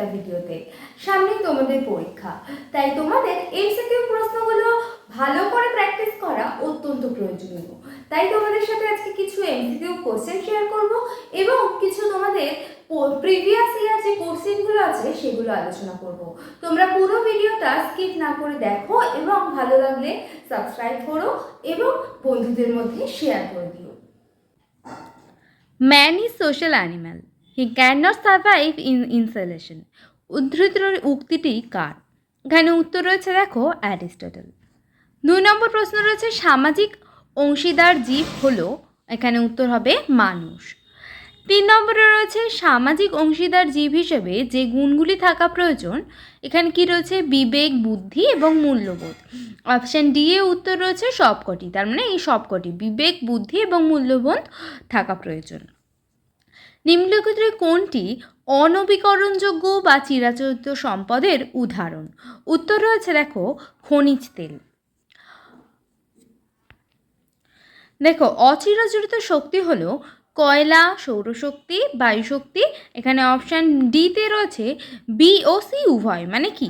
একটা ভিডিওতে। সামনে তোমাদের পরীক্ষা। তাই তোমাদের এমসিকিউ প্রশ্নগুলো ভালো করে প্র্যাকটিস করা অত্যন্ত প্রয়োজনীয়। তাই তোমাদের সাথে আজকে কিছু এমসিকিউ কোশ্চেন শেয়ার করব এবং কিছু তোমাদের প্রিভিয়াস ইয়ার যে কোশ্চেনগুলো আছে সেগুলো আলোচনা করব। তোমরা পুরো ভিডিওটা স্কিপ না করে দেখো এবং ভালো লাগলে সাবস্ক্রাইব করো এবং বন্ধুদের মধ্যে শেয়ার করে দিও। Man is social animal he can not survive in isolation উদ্ধৃত উক্তিটি কার? এখানে উত্তর রয়েছে, দেখো, অ্যারিস্টটল। দুই নম্বর প্রশ্ন রয়েছে, সামাজিক অংশীদার জীব হলো, এখানে উত্তর হবে মানুষ। তিন নম্বরে রয়েছে, সামাজিক অংশীদার জীব হিসেবে যে গুণগুলি থাকা প্রয়োজন, এখানে কি রয়েছে? বিবেক, বুদ্ধি এবং মূল্যবোধ। অপশান ডি এ উত্তর রয়েছে, সবকটি। তার মানে এই সবকটি, বিবেক, বুদ্ধি এবং মূল্যবোধ থাকা প্রয়োজন। নিম্নলিখিত কোনটি অনবীকরণযোগ্য বা চিরাচরিত সম্পদের উদাহরণ? উত্তর রয়েছে, দেখো, খনিজ তেল। দেখো, অচিরাচরিত শক্তি হলো কয়লা, সৌরশক্তি, বায়ুশক্তি, এখানে অপশান ডিতে রয়েছে বি ও সি উভয় মানে কি?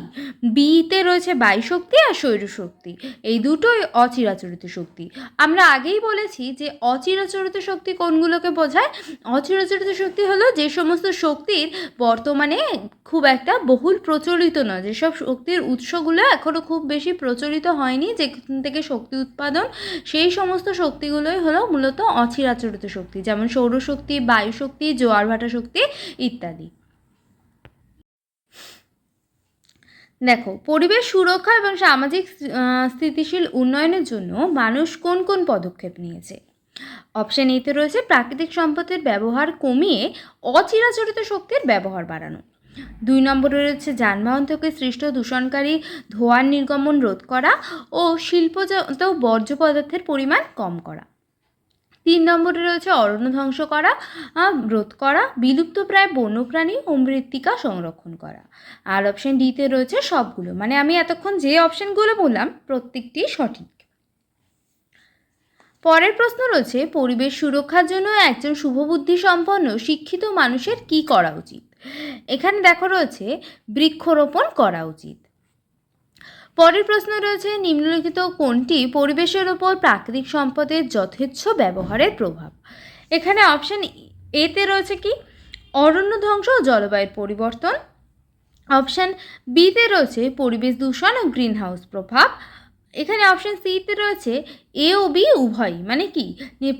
বিতে রয়েছে বায়ুশক্তি আর সৌরশক্তি, এই দুটোই অচিরাচরিত শক্তি। আমরা আগেই বলেছি যে অচিরাচরিত শক্তি কোনগুলোকে বোঝায়? অচিরাচরিত শক্তি হলো যে সমস্ত শক্তির বর্তমানে খুব একটা বহুল প্রচলিত নয়, যেসব শক্তির উৎসগুলো এখনও খুব বেশি প্রচলিত হয়নি, যেখান থেকে শক্তি উৎপাদন, সেই সমস্ত শক্তিগুলোই হলো মূলত অচিরাচরিত শক্তি, যেমন সৌরশক্তি, বায়ুশক্তি, জোয়ার ভাটা শক্তি ইত্যাদি। দেখো, পরিবেশ সুরক্ষা এবং সামাজিক স্থিতিশীল উন্নয়নের জন্য মানুষ কোন কোন পদক্ষেপ নিয়েছে? অপশন এতে রয়েছে, প্রাকৃতিক সম্পদের ব্যবহার কমিয়ে অচিরাচরিত শক্তির ব্যবহার বাড়ানো। দুই নম্বরে রয়েছে, যানবাহন থেকে সৃষ্ট দূষণকারী ধোঁয়ার নির্গমন রোধ করা ও শিল্পজাত বর্জ্য পদার্থের পরিমাণ কম করা। তিন নম্বরে রয়েছে অরণ্য ধ্বংস করা রোধ করা বিলুপ্তপ্রায় বন্যপ্রাণী ও মৃত্তিকা সংরক্ষণ করা। আর অপশন ডিতে রয়েছে সবগুলো। মানে আমি এতক্ষণ যে অপশনগুলো বললাম প্রত্যেকটি সঠিক। পরের প্রশ্ন রয়েছে, পরিবেশ সুরক্ষার জন্য একজন শুভবুদ্ধি সম্পন্ন, শিক্ষিত মানুষের কি করা উচিত? এখানে দেখো রয়েছে, বৃক্ষরোপণ করা উচিত। পরের প্রশ্ন রয়েছে, নিম্নলিখিত কোনটি পরিবেশের ওপর প্রাকৃতিক সম্পদের যথেচ্ছ ব্যবহারের প্রভাব? এখানে অপশন এতে রয়েছে কি? অরণ্য ধ্বংস ও জলবায়ুর পরিবর্তন। অপশান বিতে রয়েছে, পরিবেশ দূষণ ও গ্রিন হাউস প্রভাব। এখানে অপশান সিতে রয়েছে এ ও বি উভয়ই মানে কি?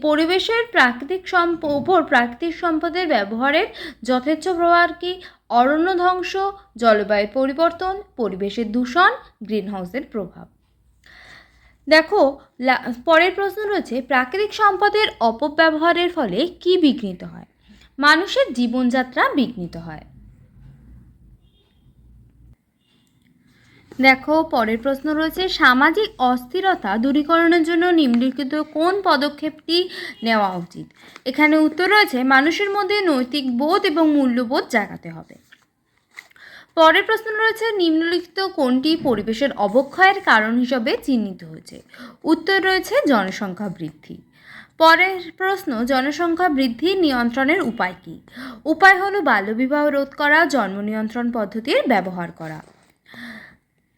পরিবেশের প্রাকৃতিক সম্প ওপর প্রাকৃতিক সম্পদের ব্যবহারের যথেচ্ছ প্রভাব কি? অরণ্য ধ্বংস, জলবায়ু পরিবর্তন, পরিবেশের দূষণ, গ্রিনহাউসের প্রভাব। দেখো পরের প্রশ্ন রয়েছে, প্রাকৃতিক সম্পদের অপব্যবহারের ফলে কি বিঘ্নিত হয়? মানুষের জীবনযাত্রা বিঘ্নিত হয়। দেখো, পরের প্রশ্ন রয়েছে, সামাজিক অস্থিরতা দূরীকরণের জন্য নিম্নলিখিত কোন পদক্ষেপটি নেওয়া উচিত? এখানে উত্তর রয়েছে, মানুষের মধ্যে নৈতিক বোধ এবং মূল্যবোধ জাগাতে হবে। পরের প্রশ্ন রয়েছে, নিম্নলিখিত কোনটি পরিবেশের অবক্ষয়ের কারণ হিসাবে চিহ্নিত হয়েছে? উত্তর রয়েছে, জনসংখ্যা বৃদ্ধি। পরের প্রশ্ন, জনসংখ্যা বৃদ্ধি নিয়ন্ত্রণের উপায় কী? উপায় হলো, বাল্যবিবাহ রোধ করা, জন্ম নিয়ন্ত্রণ পদ্ধতির ব্যবহার করা।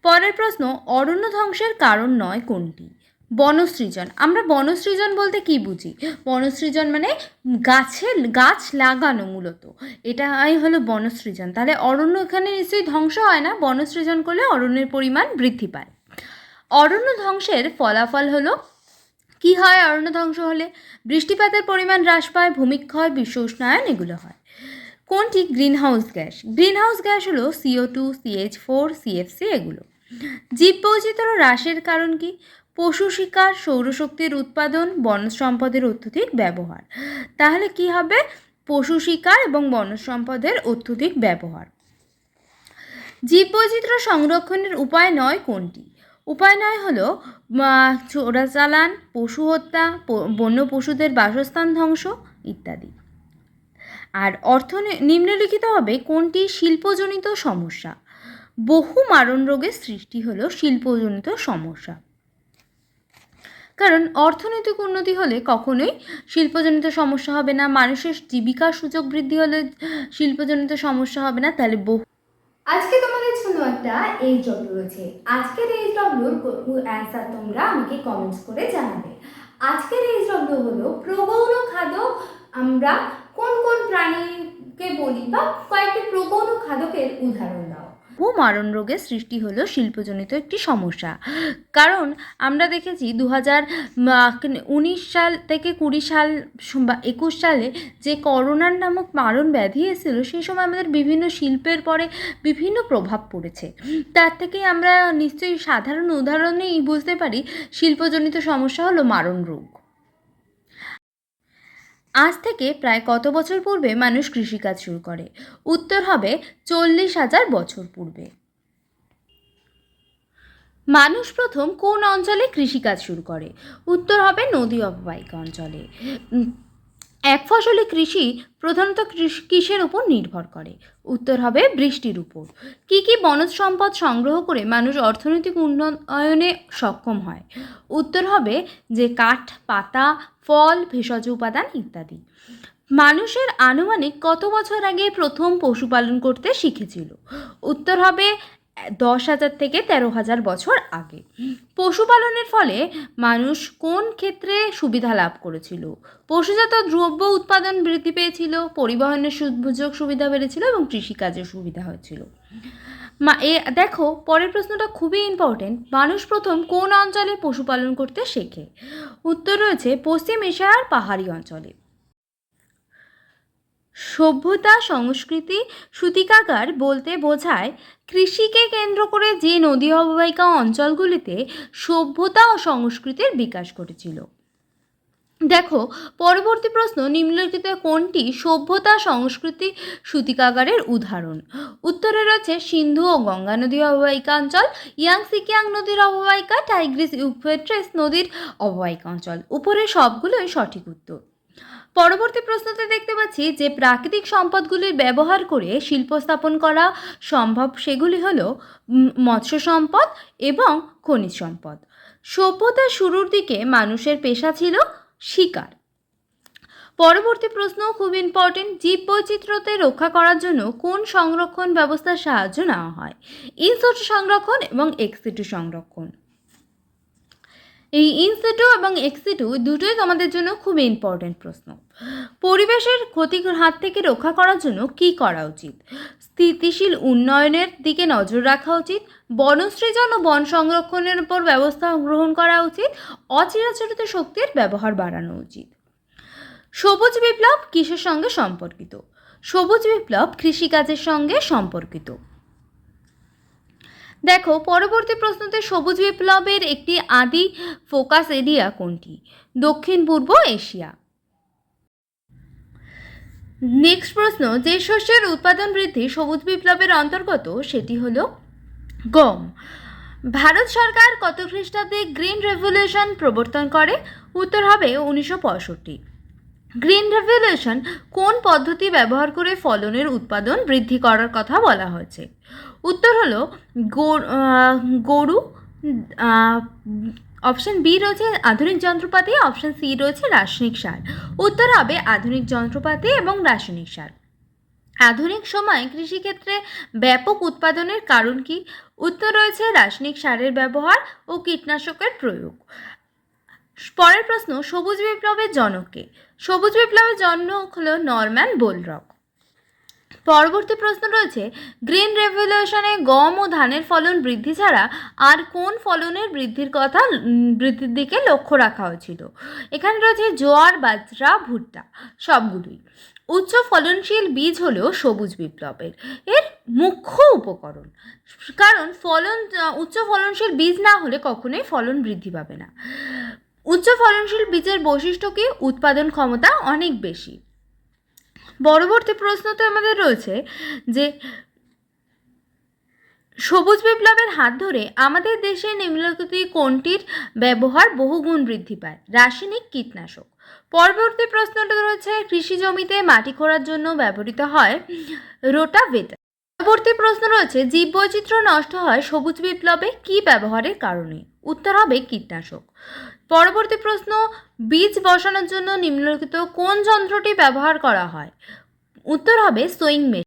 পরের প্রশ্ন, অরণ্য ধ্বংসের কারণ নয় কোনটি? বনসৃজন। আমরা বনসৃজন বলতে কি বুঝি? বনসৃজন মানে গাছে, গাছ লাগানো মূলত। এটাই হলো বনসৃজন। তাহলে অরণ্য এখানে নিশ্চয়ই ধ্বংস হয় না? বনসৃজন করলে অরণ্যের পরিমাণ বৃদ্ধি পায়। অরণ্য ধ্বংসের ফলাফল হলো, কি হয় অরণ্য ধ্বংস হলে? বৃষ্টিপাতের পরিমাণ হ্রাস পায়, ভূমিক্ষয়, বিশ্ব উষ্ণায়ন এগুলো হয়। কোনটি? Greenhouse gas. গ্রিনহাউস গ্যাস হলো CO two CH four CFC এগুলো। জীববৈচিত্র্য হ্রাসের কারণ কি? পশু শিকার, সৌরশক্তির উৎপাদন বনজ সম্পদের অত্যধিক ব্যবহার। তাহলে কি হবে? পশু শিকার এবং বনজ সম্পদের অত্যধিক ব্যবহার। জীববৈচিত্র্য সংরক্ষণের উপায় নয় কোনটি? উপায় নয় হলো চোরাচালান পশু হত্যা বন্য পশুদের বাসস্থান ধ্বংস, ইত্যাদি। আর অর্থ নিম্নলিখিত হবে কোনটি? শিল্পজনিত সমস্যা। বহু মারণ রোগের সৃষ্টি হলো শিল্পজনিত সমস্যা। কারণ অর্থনৈতিক উন্নতি হলে কখনোই শিল্পজনিত সমস্যা হবে না, মানুষের জীবিকার সুযোগ বৃদ্ধি হলে শিল্পজনিত সমস্যা হবে না, তাহলে বহু আজকে তোমাদের জন্য একটা এই ডব্লিউ রয়েছে। আজকের এইচ ডব্লিউর অ্যান্সার তোমরা আমাকে কমেন্টস করে জানাবে। আজকের এই ডব্লিউ হলো প্রগৌণ খাদক। আমরা কোন কোন প্রাণীকে বলি বা কয়েকটি প্রগৌণ খাদকের উদাহরণ। বহু মারণ রোগের সৃষ্টি হলো শিল্পজনিত একটি সমস্যা। কারণ আমরা দেখেছি দু হাজার উনিশ সাল থেকে কুড়ি সাল বা একুশ সালে যে করোনার নামক মারণ ব্যাধি এসেছিল সেই সময় আমাদের বিভিন্ন শিল্পের পরে বিভিন্ন প্রভাব পড়েছে। তার থেকে আমরা নিশ্চয়ই সাধারণ উদাহরণেই বুঝতে পারি, শিল্পজনিত সমস্যা হলো মারণ রোগ আজ থেকে প্রায় কত বছর পূর্বে মানুষ কৃষিকাজ শুরু করে? উত্তর হবে চল্লিশ হাজার বছর পূর্বে। মানুষ প্রথম কোন অঞ্চলে কৃষিকাজ শুরু করে? উত্তর হবে নদী অববাহিকা অঞ্চলে। এক ফসলি কৃষি প্রধানত কৃষ- কিসের উপর নির্ভর করে। উত্তর হবে বৃষ্টির উপর। কি কি বনজ সম্পদ সংগ্রহ করে মানুষ অর্থনৈতিক উন্নয়নে সক্ষম হয়? উত্তর হবে যে কাঠ, পাতা, ফল, ভেষজ উপাদান ইত্যাদি। মানুষের আনুমানিক কত বছর আগে প্রথম পশুপালন করতে শিখেছিল? উত্তর হবে দশ হাজার থেকে তেরো হাজার বছর আগে। পশুপালনের ফলে মানুষ কোন ক্ষেত্রে সুবিধা লাভ করেছিল? পশুজাত দ্রব্য উৎপাদন বৃদ্ধি পেয়েছিল, পরিবহনের সুযোগ সুবিধা বেড়েছিল এবং কৃষিকাজের সুবিধা হয়েছিল। মা, এ, দেখো, পরের প্রশ্নটা খুবই ইম্পর্টেন্ট মানুষ প্রথম কোন অঞ্চলে পশুপালন করতে শেখে? উত্তর রয়েছে পশ্চিম এশিয়ার পাহাড়ি অঞ্চলে। সভ্যতা, সংস্কৃতি, সূতিকাগার বলতে বোঝায় কৃষিকে কেন্দ্র করে যে নদী অববাহিকা অঞ্চলগুলিতে সভ্যতা ও সংস্কৃতির বিকাশ ঘটেছিল। দেখো, পরবর্তী প্রশ্ন নিম্নলিখিত কোনটি সভ্যতা, সংস্কৃতি, সূতিকাগারের উদাহরণ? উত্তরে রয়েছে সিন্ধু ও গঙ্গা নদী অববাহিকা অঞ্চল ইয়াংসিকিয়াং নদীর অববাহিকা, টাইগ্রিস ইউফ্রেট্রেস নদীর অববাহিকা অঞ্চল। উপরে সবগুলোই সঠিক উত্তর। পরবর্তী প্রশ্নতে দেখতে পাচ্ছি যে প্রাকৃতিক সম্পদগুলির ব্যবহার করে শিল্প স্থাপন করা সম্ভব সেগুলি হল মৎস্য সম্পদ এবং খনিজ সম্পদ। সভ্যতার শুরুর দিকে মানুষের পেশা ছিল শিকার। পরবর্তী প্রশ্ন খুব ইম্পর্টেন্ট জীব বৈচিত্র্যতে রক্ষা করার জন্য কোন সংরক্ষণ ব্যবস্থার সাহায্য নেওয়া হয়? ইনসিটু সংরক্ষণ এবং এক্সিটু সংরক্ষণ। এই ইনসিটু এবং এক্সিটু দুটোই তোমাদের জন্য খুব ইম্পর্টেন্ট প্রশ্ন। পরিবেশের ক্ষতির হাত থেকে রক্ষা করার জন্য কি করা উচিত? স্থিতিশীল উন্নয়নের দিকে নজর রাখা উচিত। বনসৃজন ও বন সংরক্ষণের উপর ব্যবস্থা গ্রহণ করা উচিত। অচিরাচরিত শক্তির ব্যবহার বাড়ানো উচিত। সবুজ বিপ্লব কিসের সঙ্গে সম্পর্কিত? সবুজ বিপ্লব কৃষিকাজের সঙ্গে সম্পর্কিত। দেখো, পরবর্তী প্রশ্নতে সবুজ বিপ্লবের একটি আদি ফোকাস এরিয়া কোনটি? দক্ষিণ, পূর্ব এশিয়া। নেক্সট প্রশ্ন, যে শস্যের উৎপাদন বৃদ্ধি সবুজ বিপ্লবের অন্তর্গত, সেটি হল গম। ভারত সরকার কত খ্রিস্টাব্দে গ্রিন রেভলিউশন প্রবর্তন করে? উত্তর হবে উনিশশো পঁয়ষট্টি। গ্রিন রেভলিউশন কোন পদ্ধতি ব্যবহার করে ফলনের উৎপাদন বৃদ্ধি করার কথা বলা হয়েছে? উত্তর হলো গরু অপশন বি রয়েছে আধুনিক যন্ত্রপাতি অপশন সি রয়েছে রাসায়নিক সার। উত্তর হবে আধুনিক যন্ত্রপাতি এবং রাসায়নিক সার। আধুনিক সময়ে কৃষিক্ষেত্রে ব্যাপক উৎপাদনের কারণ কি? উত্তর রয়েছে রাসায়নিক সারের ব্যবহার ও কীটনাশকের প্রয়োগ। পরের প্রশ্ন, সবুজ বিপ্লবের জনককে। সবুজ বিপ্লবের জনক হলো নরম্যান বোলরক। পরবর্তী প্রশ্ন রয়েছে, গ্রিন রেভলিউশনে গম ও ধানের ফলন বৃদ্ধি ছাড়া আর কোন ফলনের বৃদ্ধির কথা বৃদ্ধির দিকে লক্ষ্য রাখা হয়েছিল? এখানে রয়েছে জোয়ার, বাজরা, ভুট্টা, সবগুলোই। উচ্চ ফলনশীল বীজ হলো সবুজ বিপ্লবের। এর মুখ্য উপকরণ। কারণ ফলন, উচ্চ ফলনশীল বীজ না হলে কখনোই ফলন বৃদ্ধি পাবে না। উচ্চ ফলনশীল বীজের বৈশিষ্ট্য কি উৎপাদন ক্ষমতা অনেক বেশি। পরবর্তী প্রশ্নতে আমাদের রয়েছে যে, সবুজ বিপ্লবের হাত ধরে আমাদের দেশে নিম্নলিখিত কোনটির ব্যবহার বহুগুণ বৃদ্ধি পায়? রাসায়নিক কীটনাশক। পরবর্তী প্রশ্নটা রয়েছে, কৃষি জমিতে মাটি খোঁড়ার জন্য ব্যবহৃত হয় রোটাভেটার। পরবর্তী প্রশ্ন রয়েছে, জীববৈচিত্র্য নষ্ট হয় সবুজ বিপ্লবে কি ব্যবহারের কারণে? উত্তর হবে কীটনাশক। পরবর্তী প্রশ্ন, বীজ বসানোর জন্য নিম্নলিখিত কোন যন্ত্রটি ব্যবহার করা হয়? উত্তর হবে সোয়িং মেশিন।